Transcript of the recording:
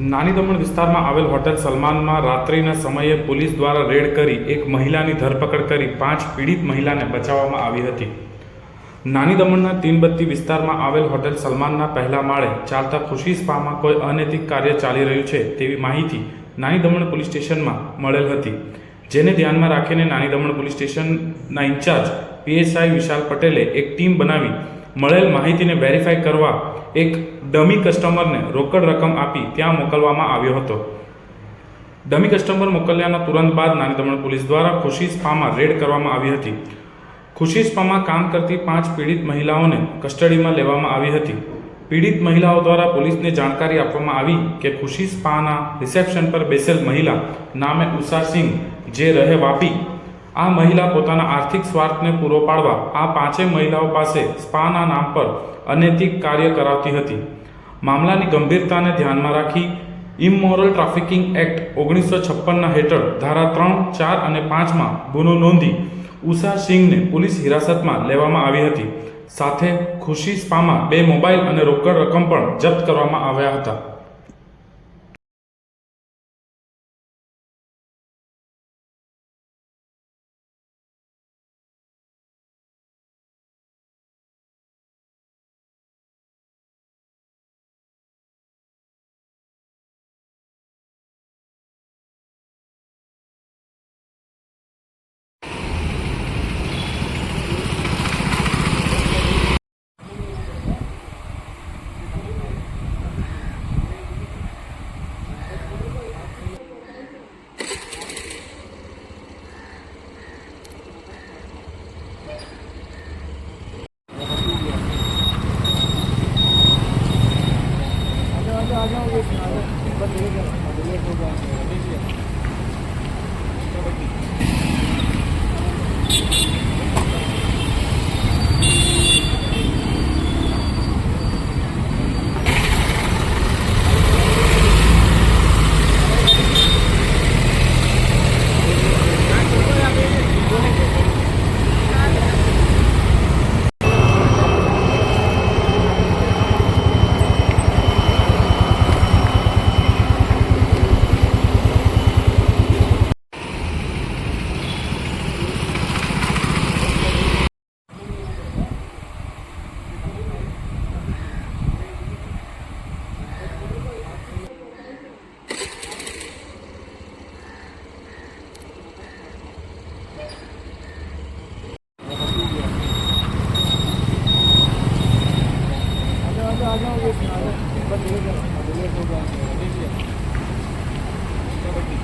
નાની દમણ વિસ્તારમાં આવેલ હોટેલ સલમાનમાં રાત્રિના સમયે પોલીસ દ્વારા રેડ કરી એક મહિલાની ધરપકડ કરી પાંચ પીડિત મહિલાને બચાવવામાં આવી હતી. નાની દમણના તીનબત્તી વિસ્તારમાં આવેલ હોટેલ સલમાનના પહેલા માળે ચાલતા ખુશી સ્પામાં કોઈ અનૈતિક કાર્ય ચાલી રહ્યું છે તેવી માહિતી નાની દમણ પોલીસ સ્ટેશનમાં મળેલ હતી. જેને ધ્યાનમાં રાખીને નાની દમણ પોલીસ સ્ટેશનના ઇન્ચાર્જ પીએસઆઈ વિશાલ પટેલે એક ટીમ બનાવી મળેલ માહિતીને વેરીફાઈ કરવા એક ડમી કસ્ટમરને રોકડ રકમ આપી ત્યાં મોકલવામાં આવ્યો હતો. ડમી કસ્ટમર મોકલ્યાના તુરંત બાદ નાની દમણ પોલીસ દ્વારા ખુશી સ્પામાં રેડ કરવામાં આવી હતી. ખુશી સ્પામાં કામ કરતી પાંચ પીડિત મહિલાઓને કસ્ટડીમાં લેવામાં આવી હતી. પીડિત મહિલાઓ દ્વારા પોલીસને જાણકારી આપવામાં આવી કે ખુશી સ્પાના રિસેપ્શન પર બેસેલ મહિલા નામે ઉષા સિંહ, જે રહે વાપી આ મહિલા પોતાના આર્થિક સ્વાર્થને પૂરો પાડવા આ પાંચેય મહિલાઓ પાસે સ્પાના નામ પર અનૈતિક કાર્ય કરાવતી હતી. મામલાની ગંભીરતાને ધ્યાનમાં રાખી ઇમમોરલ ટ્રાફિકિંગ એક્ટ ઓગણીસો છપ્પનના હેઠળ ધારા ત્રણ, ચાર અને પાંચમાં ગુનો નોંધી ઉષા સિંહને પોલીસ હિરાસતમાં લેવામાં આવી હતી. સાથે ખુશી સ્પામાં બે મોબાઈલ અને રોકડ રકમ પણ જપ્ત કરવામાં આવ્યા હતા. आ जाओ కాబట్టి